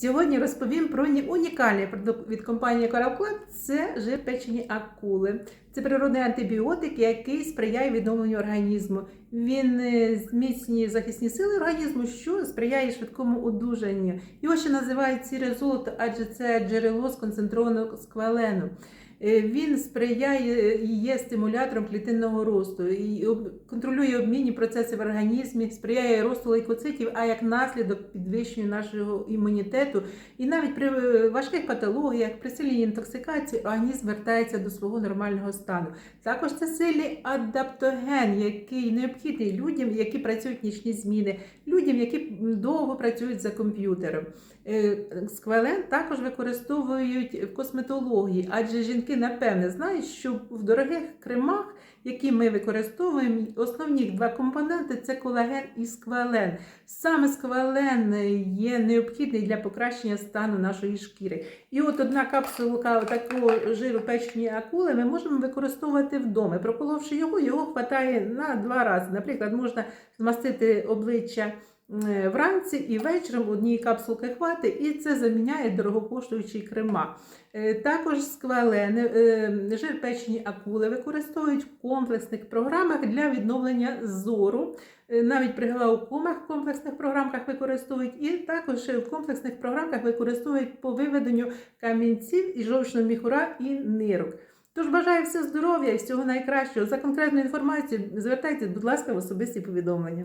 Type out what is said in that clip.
Сьогодні розповім про унікальний продукт від компанії Coral – це жир печені акули. Це природний антибіотик, який сприяє відновленню організму. Він е, зміцнює захисні сили організму, що сприяє швидкому одужанню. Його ще називають сіре золото, адже це джерело сконцентрованого сквалену. Е, Він сприяє і є стимулятором клітинного росту і контролює обмінні процеси в організмі, сприяє росту лейкоцитів, а як наслідок підвищенню нашого імунітету. І навіть при е, важких патологіях, при сильній інтоксикації організм вертається до свого нормального стану. Також це сильний адаптоген, який необхідний людям, які працюють нічні зміни, людям, які довго працюють за комп'ютером. Е, Сквален також використовують в косметології, адже жінки напевне знають, що в дорогих кремах, які ми використовуємо, основні два компоненти це колаген і сквален. Саме сквален є необхідний для покращення стану нашої шкіри. І от одна капсулка такого жиру печені акули ми можемо використовувати вдома. Проколовши його, його хватає на два рази. Наприклад, можна змастити обличчя вранці і вечором однієї капсулки хватить, і це заміняє дорогокоштуючі крема. Е, Також сквалени, е, жир акули використовують в комплексних програмах для відновлення зору. Е, Навіть при глаукомах в комплексних програмках використовують, і також в комплексних програмках використовують по виведенню камінців і жовчного міхура і нирок. Тож бажаю все здоров'я і всього найкращого. За конкретну інформацію звертайтесь, будь ласка, в особисті повідомлення.